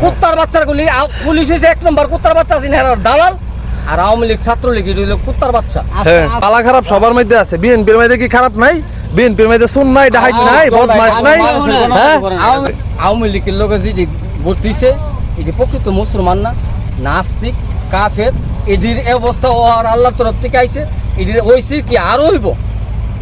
কুত্তার বাচ্চাগুলি আ- পুলিশ হয়েছে এক নম্বর কুত্তার বাচ্চা আছে দালাল আর আওয়ামী লীগ ছাত্রলীগ এটা হলো কুত্তার বাচ্চা। হ্যাঁ পালা খারাপ সবার মধ্যে আছে। বিএনপির মধ্যে কি খারাপ নাই? বিএনপির মধ্যে সুন নাই ডাহাইত নাই বদমাস নাই হ্যাঁ? আওয়ামী- লীগের লোক এটি প্রকৃত মুসলমান না নাস্তিক কাফের এটির অবস্থা ও আর আল্লাহর তরফ থেকে আইছে এটির কি আরও হইব?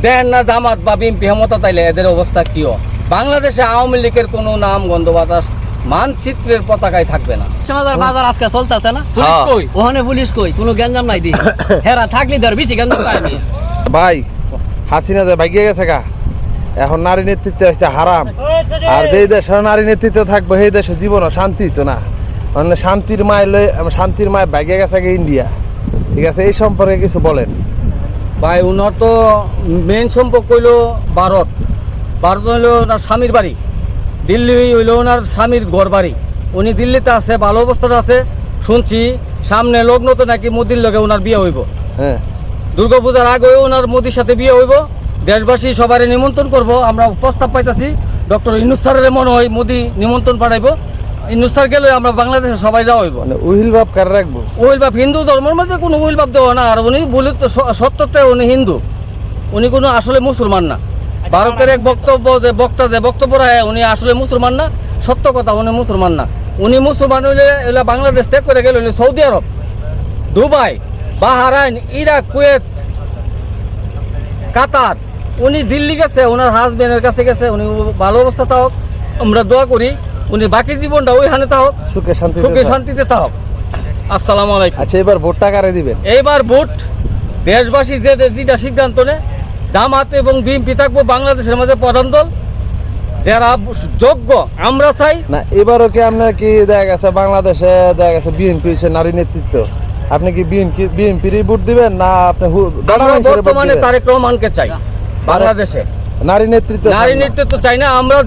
দেন না জামাত বা বিএনপি হেমতা তাইলে এদের অবস্থা কি বাংলাদেশে আওয়ামী লীগের কোনো নাম গন্ধ বাতাস মানচিত্রের পতাকায় থাকবে না। সমাজের বাজার আজকে চলতেছে না। পুলিশ হ্যাঁ। কই? ওখানে পুলিশ কই? কোনো গ্যাঞ্জাম নাই দি হেরা থাকলি ধর বেশি গ্যাঞ্জাম পাইনি ভাই হাসিনা যে ভাগিয়ে গেছে গা। এখন নারী নেতৃত্ব হচ্ছে হারাম। আর যেই দেশে নারী নেতৃত্ব থাকবে সেই দেশে জীবনও শান্তি তো না। মানে শান্তির মায় লই শান্তির মায় ভাগিয়ে গেছে গা ইন্ডিয়া। ঠিক আছে এই সম্পর্কে কিছু বলেন। ভাই উনার তো মেন সম্পর্ক হইল ভারত। ভারত হইল ওনার স্বামীর বাড়ি। দিল্লি হইল ওনার স্বামীর ঘর বাড়ি উনি দিল্লিতে আছে ভালো অবস্থাতে আছে। শুনছি সামনে লগ্ন তো নাকি মোদির লগে ওনার বিয়ে হইব। হ্যাঁ। দুর্গা দুর্গাপূজার আগেও ওনার মোদির সাথে বিয়ে হইব। দেশবাসী সবারই নিমন্ত্রণ করব। আমরা প্রস্তাব পাইতাছি ডক্টর ইনুস স্যারের মনে হয় মোদি নিমন্ত্রণ পাঠাইব। ইনুস স্যার গেলে আমরা বাংলাদেশে সবাই যাওয়া হইব। মানে উহিল ভাব কার রাখব? ওইল বাপ হিন্দু ধর্মের মধ্যে কোনো উহিল বাপ দেওয়া না। আর উনি বলি তো সত্যতে উনি হিন্দু। উনি কোনো আসলে মুসলমান না। ভারতের এক বক্তব্য যে বক্তা যে বক্তব্য রাখে উনি আসলে মুসলমান না। সত্য কথা উনি মুসলমান না। উনি মুসলমান হইলে এগুলা বাংলাদেশ ত্যাগ করে গেলে Saudi Arab Dubai Bahrain Iraq Kuwait Qatar. উনি দিল্লি গেছে ওনার হাজবেন্ডের কাছে গেছে উনি ভালো অবস্থা থাক আমরা দোয়া করি উনি বাকি জীবনটা ওইখানে থাক সুখে শান্তি সুখে শান্তিতে থাক। আসসালামু আলাইকুম। আচ্ছা এবার ভোটটা কারে দিবেন? এইবার ভোট দেশবাসী যে যেটা সিদ্ধান্ত নেয় জামাত এবং বিএনপি থাকব বাংলাদেশের মধ্যে প্রধান দল। যারা যোগ্য আমরা চাই না এবারও কি আপনার কি দেখা গেছে বাংলাদেশে দেখা গেছে বিএনপি নারী নেতৃত্ব? আপনি কি বিএনপি বিএনপিরই ভোট দিবেন না আপনি বর্তমানে? তারেক রহমানকে চাই বাংলাদেশে। নারী নেতৃত্ব নারী নেতৃত্ব চাই না আমরা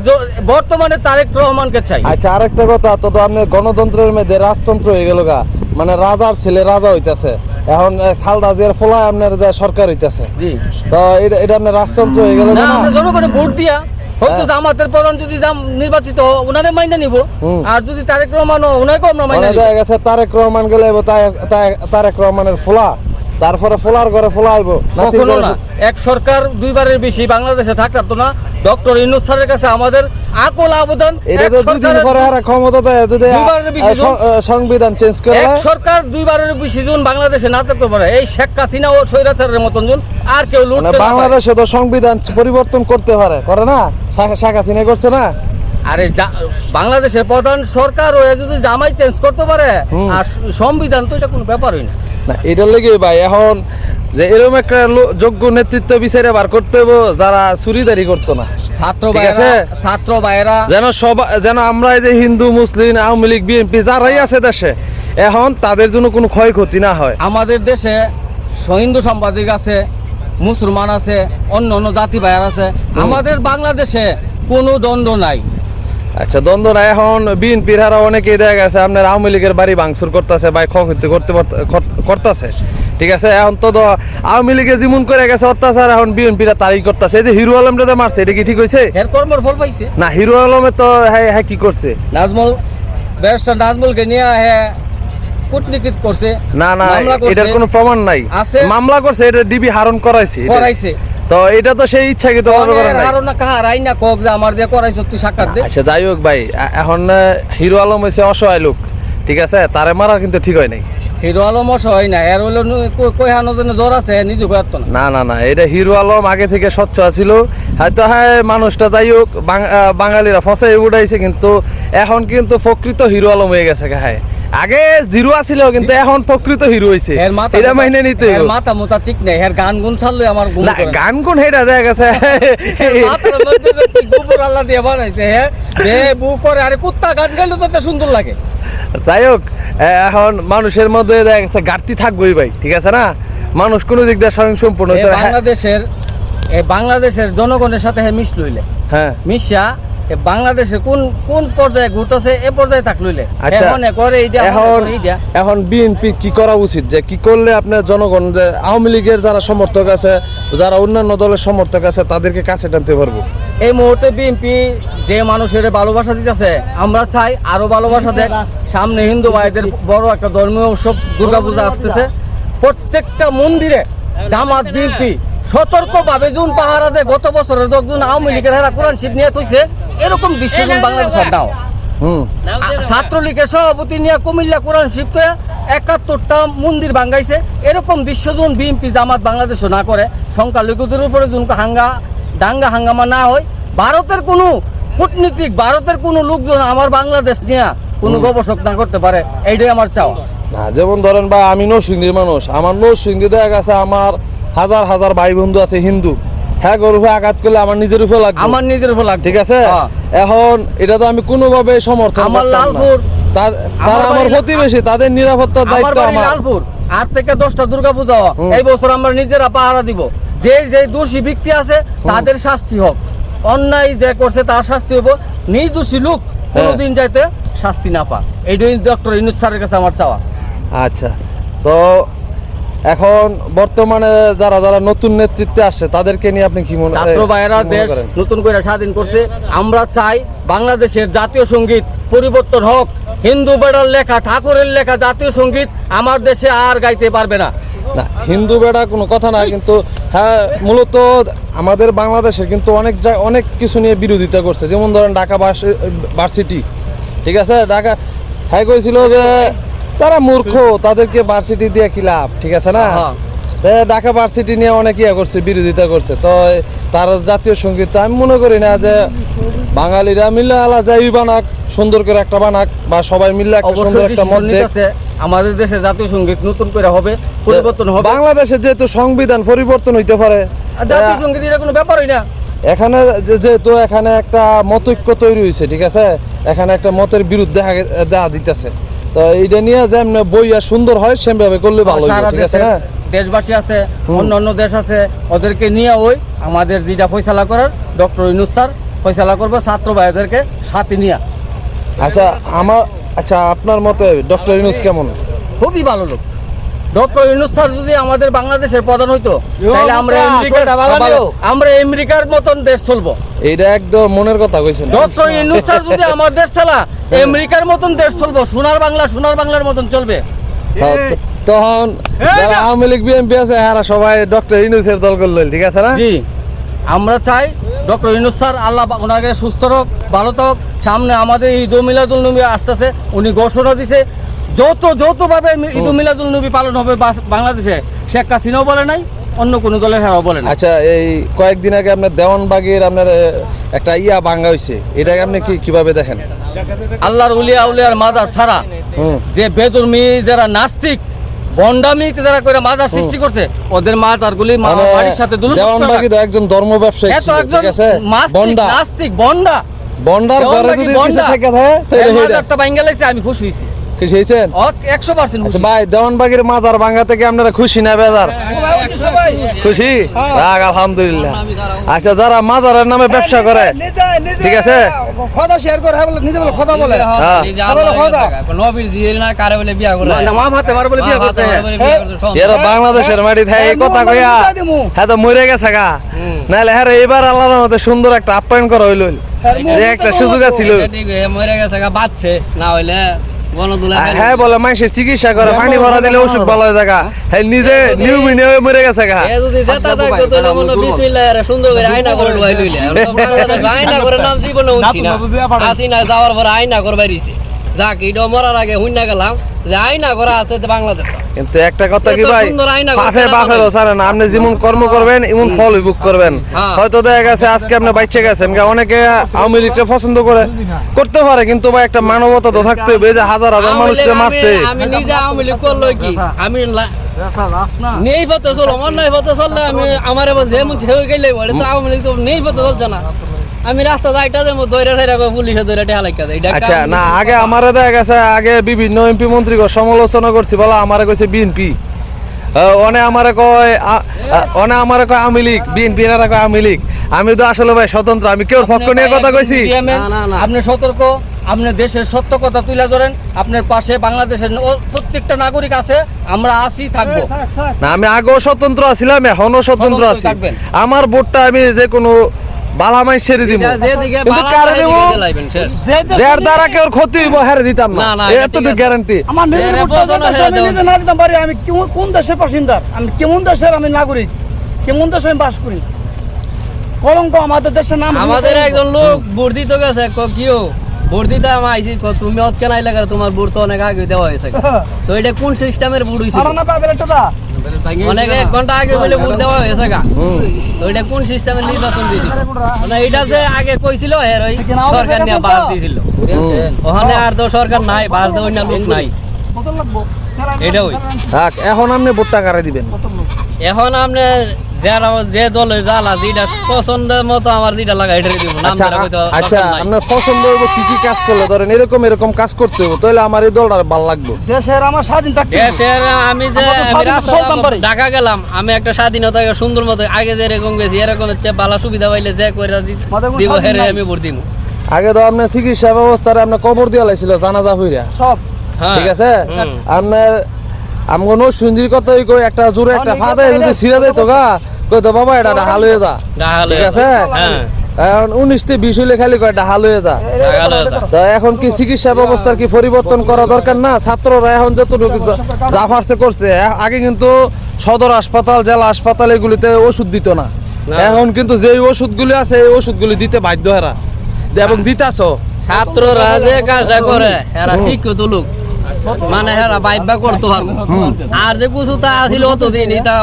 বর্তমানে তারেক রহমানকে চাই। আচ্ছা আরেকটা কথা তো তো আপনার গণতন্ত্রের মধ্যে রাজতন্ত্র হয়ে গেল গা। মানে রাজার ছেলে রাজা হইতাছে। এখন খালদা জিয়ার ফলায় আপনার যে সরকার হইতাছে। জি। তো এটা এটা আপনার রাজতন্ত্র হয়ে গেল না আমরা জনগণে ভোট দিয়া হয়তো হ্যাঁ। জামাতের প্রধান যদি জাম- নির্বাচিত ওনারে মাইনে নিব। আর যদি তারেক রহমান হয়, ওনাকেও আমরা মাইনে দেখা গেছে তারেক রহমান গেলে তারেক রহমানের ফোলা। তারপরে ফোলার কখনো না। এক সরকার দুইবারের বেশি বাংলাদেশে থাকতো না। ডক্টর ইনুস স্যারের কাছে আমাদের আকল আবেদন। এটা তো দুদিন পরে হারা ক্ষমতা দেয় যদি সংবিধান চেঞ্জ করে এক সরকার দুইবারের বেশি জন বাংলাদেশে না থাকতে পারে। এই শেখ হাসিনা ও স্বৈরাচারের মতন জন আর কেউ মানে লুটতে না বাংলাদেশে তো সংবিধান পরিবর্তন করতে পারে। করে না? শাখা- চিনে করছে না? আরে বাংলাদেশের প্রধান সরকার হয়ে যদি জামাই চেঞ্জ করতে পারে আর সংবিধান তো এটা কোনো ব্যাপারই না। না এটার লেগে ভাই এখন যে এরকম একটা যোগ্য নেতৃত্ব বিচারে বার করতে হবে যারা চুরিদারি করতো না। ছাত্র আছে। ছাত্র ভাইয়েরা যেন সব যেন আমরা যে হিন্দু মুসলিম আওয়ামী লীগ বিএনপি যারাই আছে দেশে এখন তাদের জন্য কোনো ক্ষয়ক্ষতি না হয়। আমাদের দেশে হিন্দু সাংবাদিক আছে মুসলমান আছে অন্য অন্য জাতি ভাইয়ার আছে। আমাদের বাংলাদেশে কোনো দ্বন্দ্ব নাই। আচ্ছা দ্বন্দ্ব না এখন বিএনপির হারা অনেকেই দেখা গেছে আপনার আওয়ামী লীগের বাড়ি ভাঙচুর করতেছে বা ক্ষয়ক্ষতি করতে করতেছে। ঠিক আছে এখন তো আওয়ামী লীগে যেমন করে গেছে অত্যাচার এখন বিএনপিরা তারই করতেছে। এই যে হিরো আলমটা যে মারছে এটা কি ঠিক হয়েছে কর্মের ফল পাইছে। না হিরো আলমে তো হ্যাঁ হ্যাঁ কি করছে? নাজমল ব্যারিস্টার নাজমলকে নিয়ে হ্যাঁ কূটনীতি করছে না না এটার কোনো প্রমাণ নাই। মামলা করছে এটা ডিবি হারণ করাইছে করাইছে। তো এটা তো সেই ইচ্ছাকৃত ভাবে করে নাই। আরও না কাহার আই না কক যে আমার দিয়ে করাইছ তুই সাক্ষাৎ দে। আচ্ছা যাই হোক ভাই এখন হিরো আলম হয়েছে অসহায় লোক ঠিক আছে? তারে মারা কিন্তু ঠিক হয় নাই। হিরো আলম হয় না এর হইল কই হানো যেন জ্বর আছে নিজে কয়াত না। না না না এটা হিরো আলম আগে থেকে স্বচ্ছ ছিল হয়তো হ্যাঁ মানুষটা যাই হোক বাঙালিরা ফসাই উঠাইছে কিন্তু এখন কিন্তু প্রকৃত হিরো আলম হয়ে গেছে হ্যাঁ। আগে জিরো আছিল কিন্তু এখন প্রকৃত হিরো হইছে। এর এটা মাইনে নিতে এর মাথা মোতা ঠিক নাই। এর গান গুন ছাড়লে আমার না। গান কোন হেটা দেখা গেছে। গোবর আল্লাহ দিয়ে বানাইছে হ্যাঁ বে বু করে আরে কুত্তা গান গাইলে তো সুন্দর লাগে। যাই হোক এখন মানুষের মধ্যে দেখা গেছে ঘাটতি থাকবেই ভাই ঠিক আছে না? মানুষ কোনো দিক দিয়ে স্বয়ং সম্পূর্ণ বাংলাদেশের বাংলাদেশের জনগণের সাথে হ্যাঁ মিশ লইলে। হ্যাঁ। মিশা বাংলাদেশে কোন কোন পর্যায়ে ঘুরতেছে এ পর্যায়ে থাক লইলে। আচ্ছা করে এইটা এখন এখন বিএনপি কি করা উচিত? যে কি করলে আপনার জনগণ যে আওয়ামী লীগের যারা সমর্থক আছে যারা অন্যান্য দলের সমর্থক আছে তাদেরকে কাছে টানতে পারব? এই মুহূর্তে বিএনপি যে মানুষের ভালোবাসা দিতেছে আমরা চাই আরও ভালোবাসা দেখ সামনে হিন্দু ভাইদের বড় একটা ধর্মীয় উৎসব দুর্গাপূজা আসতেছে। প্রত্যেকটা মন্দিরে জামাত বিএনপি সতর্কভাবে জুন পাহারা দেয় গত বছরের দশজন আওয়ামী লীগের হেরা কোরআন শিব নিয়ে থইছে এরকম বিশ্বজন হুম। আ- ছাত্রলীগের সভাপতি নিয়ে কুমিল্লা কোরআন শিব তো একাত্তরটা মন্দির ভাঙ্গাইছে। এরকম বিশ্বজন বিএনপি জামাত বাংলাদেশও না করে সংখ্যালঘুদের উপরে যোন হাঙ্গা দাঙ্গা হাঙ্গামা না হয়। ভারতের কোনো কূটনীতিক ভারতের কোনো লোকজন আমার বাংলাদেশ নিয়ে কোনো গবেষক না করতে পারে এইটাই আমার চাওয়া। না যেমন ধরেন বা আমি নরসিংদীর মানুষ। আমার নরসিংদী দেখা গেছে আমার হাজার হাজার ভাই বন্ধু আছে হিন্দু। হ্যাঁ গরু আঘাত করলে আমার নিজের উপর লাগবে। আমার নিজের উপর লাগবে। ঠিক আছে? হ্যাঁ। এখন এটা তো আমি কোনোভাবে সমর্থন আমার লালপুর, তারা আমার প্রতিবেশী তাদের নিরাপত্তার দায়িত্ব আমার। লালপুর। আট থেকে দশটা দুর্গা পূজা এই বছর আমরা নিজেরা পাহারা দিব। যে যে দোষী ব্যক্তি আছে তাদের শাস্তি হোক। অন্যায় যে করছে তার শাস্তি হব। নির্দোষী লোক হ্যাঁ। কোনোদিন যাইতে শাস্তি না পা এইটাই ডক্টর ইনুজ স্যারের কাছে আমার চাওয়া। আচ্ছা। তো এখন বর্তমানে যারা যারা নতুন নেতৃত্বে আসছে তাদেরকে নিয়ে আপনি কি মনে ছাত্র ভাইয়েরা দেশ নতুন করে স্বাধীন করছে। আমরা চাই বাংলাদেশের জাতীয় সংগীত পরিবর্তন হোক। হিন্দু বেড়ার লেখা ঠাকুরের লেখা জাতীয় সংগীত আমার দেশে আর গাইতে পারবে না। না হিন্দু বেড়া কোনো কথা না কিন্তু হ্যাঁ মূলত আমাদের বাংলাদেশে কিন্তু অনেক জায়- অনেক কিছু নিয়ে বিরোধিতা করছে। যেমন ধরেন ঢাকা ভার্সি- ভার্সিটি ঠিক আছে? ঢাকা হ্যাঁ কইছিল যে তারা মূর্খ তাদেরকে ভার্সিটি দিয়ে কি লাভ? ঠিক আছে না? হ্যাঁ। ঢাকা ভার্সিটি নিয়ে অনেক ইয়ে করছে বিরোধিতা করছে। তো তার জাতীয় সংগীত আমি মনে করি না যে বাঙালিরা মিলে আলা যাই বানাক সুন্দর করে একটা বানাক বা সবাই মিলে একটা সুন্দর একটা মত। আমাদের দেশে জাতীয় সংগীত নতুন করে হবে পরিবর্তন হবে। বাংলাদেশে যেহেতু সংবিধান পরিবর্তন হইতে পারে জাতীয় সংগীত এটা কোনো ব্যাপারই না। এখানে যেহেতু এখানে একটা মতৈক্য তৈরি হয়েছে ঠিক আছে? এখানে একটা মতের বিরুদ্ধে দেখা দিতেছে। তো এইটা নিয়ে যেমন বই আর সুন্দর হয় সেভাবে করলে ভালো সারা ঠিক আছে না? দেশবাসী আছে অন্য অন্য দেশ আছে ওদেরকে নিয়ে ওই আমাদের যেটা ফয়সালা করার ডক্টর ইনুস স্যার ফয়সালা করব ছাত্র ভাইদেরকে সাথে নিয়ে। আচ্ছা আমার আচ্ছা আপনার মতে ডক্টর ইনুস কেমন? খুবই ভালো লোক। ডক্টর ইনুস স্যার যদি আমাদের বাংলাদেশের প্রধান হইতো তাহলে আমরা আমেরিকার আমরা আমেরিকার মতন দেশ চলবো। এইটা একদম মনের কথা কইছেন। ডক্টর ইনুস স্যার যদি আমার দেশ চালা আমেরিকার মতন দেশ চলবো সোনার বাংলা সোনার বাংলার মতন চলবে। হ্যাঁ, তখন যারা আওয়ামী লীগ বিএনপি আছে হ্যাঁ সবাই ডক্টর ইউনুসের দল করল ঠিক আছে না? জি। আমরা চাই ডক্টর ইনুস স্যার আল্লাহ ওনাকে সুস্থ হোক ভালো থাক। সামনে আমাদের ঈদ মিলাদুল নবী আসতেছে উনি ঘোষণা দিছে যত যতভাবে ঈদ মিলাদুল নবী পালন হবে বাংলাদেশে। শেখ হাসিনাও বলে নাই অন্য কোনো দলের হেরাও বলে না আচ্ছা এই কয়েকদিন আগে আপনার দেওয়ানবাগের আপনার একটা ইয়া ভাঙ্গা হয়েছে এটাকে আপনি কি কীভাবে দেখেন? আল্লাহর উলিয়া উলিয়ার মাজার ছাড়া যে বেদর্মী যারা নাস্তিক বন্ডামি যারা করে মাজার সৃষ্টি করছে ওদের মাজারগুলি মানে বাড়ির সাথে দুলুস একজন ধর্ম ব্যবসায়ী ছিল, ঠিক আছে? বন্ডা। নাস্তিক বন্ডা। বন্ডার ঘরে যদি কিছু থাকে তাহলে এর মাজারটা ভাঙ্গা লাগছে আমি খুশি হয়েছি খুশি হয়েছেন? একশো পার্সেন্ট আচ্ছা ভাই দেওয়ানবাগির মাজার ভাঙ্গা থেকে আপনারা খুশি না বেজার? খুশি? রাগ আলহামদুলিল্লাহ। আচ্ছা যারা মাজারের নামে ব্যবসা করে ঠিক আছে? কথা শেয়ার করে হ্যাঁ বলে নিজে বলে কথা বলে। হ্যাঁ। নবীর জিয়ের না কারে বলে বিয়া করলে? মা ভাতে মার বলে বিয়ে করছে এরা বাংলাদেশের মাটি থাকে কথা কইয়া। হ্যাঁ তো মরে গেছে গা। নাহলে হ্যাঁ রে, এবার আল্লাহর মধ্যে সুন্দর একটা আপ্যায়ন করা হইল যে একটা সুযোগ আছিল। মরে গেছে গা বাচ্চে না হইলে হ্যাঁ বলে মাসে চিকিৎসা করে পানি ভরা দিলে ওষুধ ভালো হয়ে থাকা হ্যাঁ নিজে নিউমিনে হয়ে মরে গেছে গা। এ যদি জেতা থাকতো তাহলে মনে বিসমিল্লাহ সুন্দর করে আয়না করে ঢুকাই লইলে। আয়না করে নাম জীবনে উঠছি না। আসি না যাওয়ার পর আয়না করে বাইরিছে। যাক এটা মরার আগে হুইনা গেলাম। যে আয়না করা আছে বাংলাদেশ। কিন্তু একটা কথা কি ভাই? পাফে পারে। সারে না। আপনি যেমন কর্ম করবেন এমন ফল বুক করবেন। হ্যাঁ। হয়তো দেখা গেছে আজকে আপনি বাইচে গেছেন। অনেকে আওয়ামী লীগকে পছন্দ করে। করতে পারে কিন্তু ভাই একটা মানবতা তো থাকতে হবে। যে হাজার হাজার মানুষকে মারছে। আমি- নিজে আওয়ামী লীগ করল কি? আমি নেই পথে চলো অন্যায় পথে চললে আমি আমার এবার যে মুখ হয়ে গেলে বলে। তো আওয়ামী লীগ তো নেই পথে চলছে না। আমি রাস্তা যাইটা দৈরা ঠাইরা পুলিশে দৈরা টেহা লাইকা দেয়। আচ্ছা না আগে আমারে দেখা গেছে আগে বিভিন্ন এমপি মন্ত্রী সমালোচনা করছি বলা আমারে কইছে বিএনপি। অনে আমারে কয় অনে আমারে কয় আওয়ামী লীগ বিএনপি এরা কয় আওয়ামী লীগ। আমি তো আসলে ভাই স্বতন্ত্র আমি কেউ পক্ষ নিয়ে কথা কইছি? না, না, না। আপনি সতর্ক আপনি দেশের সত্য কথা তুলে ধরেন আপনার পাশে বাংলাদেশের প্রত্যেকটা নাগরিক আছে আমরা আছি থাকব। না আমি আগেও স্বতন্ত্র আছিলাম এখনও স্বতন্ত্র আছি। আমার ভোটটা আমি যে কোনো বালা মাই সেরে দিব কিন্তু কারে দেব? যার দ্বারা কেউ ক্ষতি হইব হেরে দিতাম না। এতটুকু গ্যারান্টি আমার আমি নিজে না দিতাম পারি আমি কোন দেশের বাসিন্দার? আমি কেমন দেশের আমি নাগরিক? কেমন দেশে আমি বাস করি? কলঙ্ক আমাদের দেশের নাম আমাদের একজন লোক বর্ধিত গেছে ক- কিও? ভোট দিতে আমি আইসি তুমি অত কেন আইলা? তোমার ভোট তো অনেক আগে দেওয়া হয়েছে। তো এটা কোন সিস্টেমের ভোট দা। অনেক এক ঘণ্টা আগে বলে ভোট দেওয়া হয়েছে গা। তো এটা কোন সিস্টেমের নির্বাচন দিয়েছিল মানে এটা যে আগে কইছিল এর ওই সরকার নিয়ে বাস দিয়েছিল ওখানে আর তো সরকার নাই বাস দেওয়ার না লোক নাই। এটা ওই। থাক এখন আপনি ভোটটা কারে দিবেন? এখন আপনি যে দলে জ্বালা যেটা পছন্দের মতো আমার যেটা লাগা এটা দিব। আচ্ছা ধরা হয়তো দরকার নাই। আপনার পছন্দ হইব কি কি কাজ করলে? ধরেন এরকম এরকম কাজ করতে হবে তাহলে আমার এই দলটা ভালো লাগবে। দেশের আমার স্বাধীন থাকতে দেশের আমি যে। ঢাকা গেলাম একটা স্বাধীনতা সুন্দর মতো আগে যে এরকম গেছি এরকম হচ্ছে বালা সুবিধা পাইলে যে দিব হেরে আমি ভোট দিব আগে তো আপনার চিকিৎসা ব্যবস্থার আপনার কবর দিয়া লাইছিল জানাজা হইরা সব। হ্যাঁ। ঠিক আছে। আপনার আমগো সুন্দর কথা কই একটা জোরে একটা ফাদে যদি এটা- দেয় তো গা কই বাবা এটা হাল হয়ে যা। ঠিক আছে? হ্যাঁ। এখন উনিশতে বিশ হইলে খালি কয় এটা হয়ে যা। তো এখন কি চিকিৎসা ব্যবস্থার কি পরিবর্তন করা দরকার না? ছাত্ররা এখন যতটুকু যা- যা করছে আগে কিন্তু সদর হাসপাতাল জেলা হাসপাতাল এগুলিতে ওষুধ দিত না। না। এখন কিন্তু যেই ওষুধগুলি আছে এই ওষুধগুলি দিতে বাধ্য হেরা এবং দিতাছ। ছাত্ররা যে কাজটা করে এরা শিক্ষিত লোক। মানে হেরা বাইবা করতে পারব। আর যে কিছু তা আছিল অতদিন তা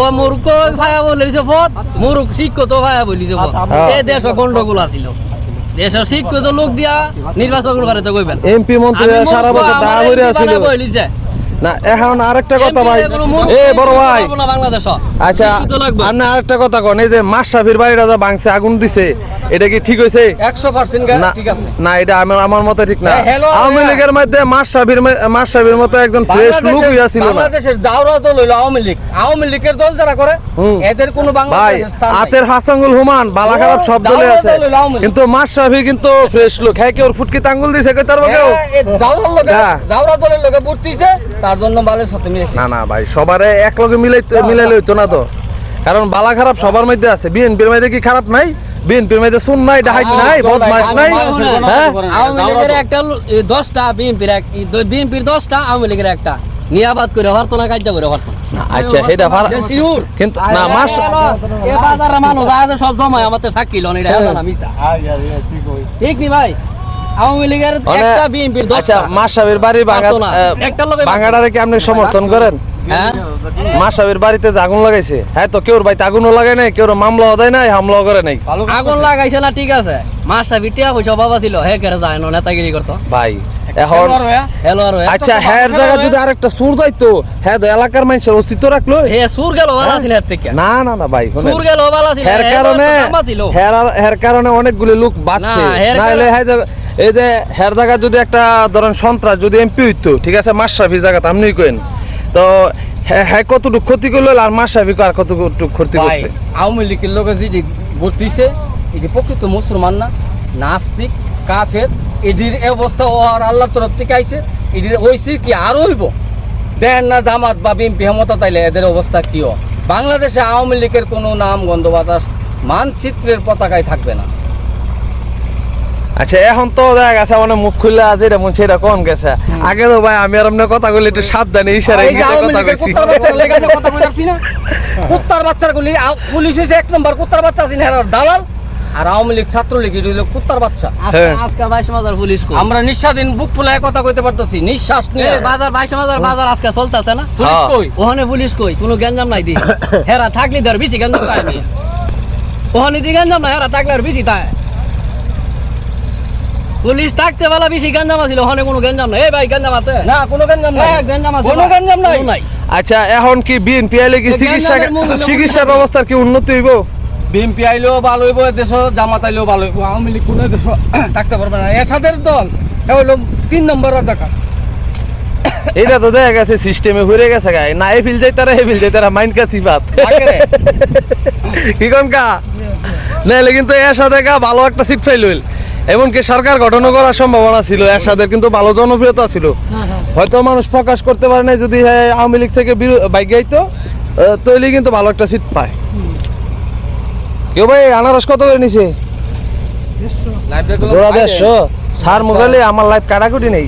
ও মূর্খ ভায়া বলেছে পথ মূর্খ শিক্ষিত ভায়া বলিছে পথ এ এই দেশ গন্ডগোল আছিল। দেশের শিক্ষিত লোক দিয়া নির্বাচন করে তো কইবেন। এমপি মন্ত্রী সারা বছর দাঁড়া করে আছিল। না এখন আরেকটা কথা ভাই। এ বড় ভাই। আচ্ছা আপনি আরেকটা কথা কন এই যে মাশরাফির বাড়িটা যে ভাঙছে আগুন দিছে এটা কি ঠিক হইছে একশো পার্সেন্ট না ঠিক আছে। না এটা আমার আমার মতে ঠিক না। আওয়ামী। লীগের মধ্যে মাশরাফির মাশরাফির মতো একজন ফ্রেশ লুক হইয়াছিল না। বাংলাদেশের জাউরা দল হইল আওয়ামী লীগ। আওয়ামী লীগের দল যারা করে এদের কোনো বাংলাদেশের স্থান নাই। আতের হাসাঙ্গুল হুমান বালা খারাপ সব দলে আছে। কিন্তু মাশরাফি কিন্তু ফ্রেশ লুক। হ্যাঁ কি ওর ফুটকি আঙ্গুল দিছে কই তার কেউ হ্যাঁ, জাউরার লগে হ্যাঁ। জাউরা দলের লগে ভর্তিছে তার জন্য বালের সাথে মিলেছে না না ভাই সবারে এক লগে মিলাই মিলাইলে হইতো না তো কারণ বালা খারাপ সবার মধ্যে আছে বিএনপির মধ্যে কি খারাপ নাই বিএনপির মধ্যে সুন নাই ডাহাইত নাই বদমাস নাই হ্যাঁ আওয়ামী লীগের একটা দশটা বিএনপির এক বিএনপির দশটা আওয়ামী লীগের একটা নিয়াবাদ করে পারতো না কাজ করে পারতো আচ্ছা সেটা ভালো কিন্তু না মাস এ বাজারে মানুষ আছে সব সময় আমাদের সাক্ষী লন এটা হ্যাঁ। ঠিক নি ভাই আওয়ামী লীগের মানে একটা বিএনপির আচ্ছা মাসাবির বাড়ি। একটার কি আপনি সমর্থন করেন? হ্যাঁ। মাসাবির বাড়িতে আগুন লাগাইছে? হ্যাঁ তো কেউর বাড়িতে আগুনও লাগাই নাই কেউর মামলাও দেয় নাই হামলাও করে নাই। আগুন লাগাইছে না ঠিক আছে। মাসা বিটিয়া পয়সা বাবা ছিল হে কেরে যায় না নেতাগিরি করতো। ভাই এখন আচ্ছা হ্যাঁ জায়গা যদি আরেকটা সুর দাইতো হ্যাঁ তো এলাকার মানুষের অস্তিত্ব রাখল? হে সুর গেল ভালো ছিল এর থেকে। না না না ভাই সুর গেল ভালো ছিল হের কারণে অনেকগুলো লোক বাঁচছে। নাহলে হ্যাঁ এই যে হের জায়গা যদি একটা ধরেন সন্ত্রাস যদি এমপি হইতো ঠিক আছে মাশরাফি জায়গাতে আপনি কেন তো হ্যাঁ কতটুকু ক্ষতি করল আর মাশরাফি আর কতটুকু ক্ষতি করছে? আওয়ামী লীগের লোকে যেটি ভর্তিছে এটি প্রকৃত মুসলমান না নাস্তিক কাফের এটির অবস্থা ও আর আল্লাহর তরফ থেকে আইছে এটির হইছে কি আর হইব? দেন না জামাত বা বিএনপি হেমতা তাইলে এদের অবস্থা কি? বাংলাদেশে আওয়ামী লীগের কোনো নাম গন্ধ বাতাস মানচিত্রের পতাকায় থাকবে না। আচ্ছা এখন তো দেখা গেছে মানে মুখ খুললে আছে এটা মন সেটা কম গেছে। আগে তো ভাই আমি আর আপনার কথা বলি একটু সাবধানে ইশারা কথা কইছি কুত্তার কথা না। বাচ্চার গুলি পুলিশ এক নম্বর কুত্তার বাচ্চা আছে হেরার দালাল আর আওয়ামী লীগ ছাত্রলীগ এটা হইল কুত্তার বাচ্চা। হ্যাঁ। আজকে বাইশ হাজার পুলিশ কো আমরা নিঃস্বাধীন বুক ফুলায় কথা কইতে পারতেছি নিঃশ্বাস নিয়ে। বাজার বাইশ হাজার বাজার আজকে চলতেছে না? পুলিশ হ্যাঁ। কই? ওখানে পুলিশ কই? কোনো গ্যাঞ্জাম নাই দি হেরা থাকলি ধর বেশি গ্যাঞ্জাম তাই ওখানে দি গ্যাঞ্জাম নাই হেরা থাকলে আর বেশি তাই পুলিশ থাকতে বেলা বেশি গ্যাঞ্জাম আছিল ওখানে কোনো গ্যাঞ্জাম নাই। এই ভাই গ্যাঞ্জাম আছে? না কোনো গঞ্জাম নাই। হ্যাঁ, গ্যাঞ্জাম আছে কোনো। গঞ্জাম নাই। আচ্ছা এখন কি বিএনপি আইলে কি চিকিৎসা হলো চিকিৎসা। ব্যবস্থার কি উন্নতি হইব? বিএনপি আইলেও ভালো হইব দেশ জামাত আইলেও ভালো হইব। আওয়ামী লীগ কোনো দেশ থাকতে পারবে না। এরশাদের দল এ হইল তিন নম্বর রাজাকার। এটা তো দেখা গেছে সিস্টেমে ঘুরে গেছে গা। না এ ফিল যাই তারা হে ফিল যাই তারা মাইন কাছি বাত কি কোন কা? নাহলে কিন্তু এর সাথে কা ভালো একটা সিট ফাইল হইল। এমনকি সরকার গঠনও করার সম্ভাবনা ছিল এর সাথে কিন্তু ভালো জনপ্রিয়তা ছিল। হয়তো মানুষ প্রকাশ করতে পারে না যদি হ্যাঁ, আওয়ামী লীগ থেকে বাইক আইতো তৈলি কিন্তু ভালো একটা সিট পায়। কেউ ভাই আনারস কত করে নিছে? জোড়া দেড়শো। সার মোবাইলে আমার লাইফ কাটাকুটি নেই।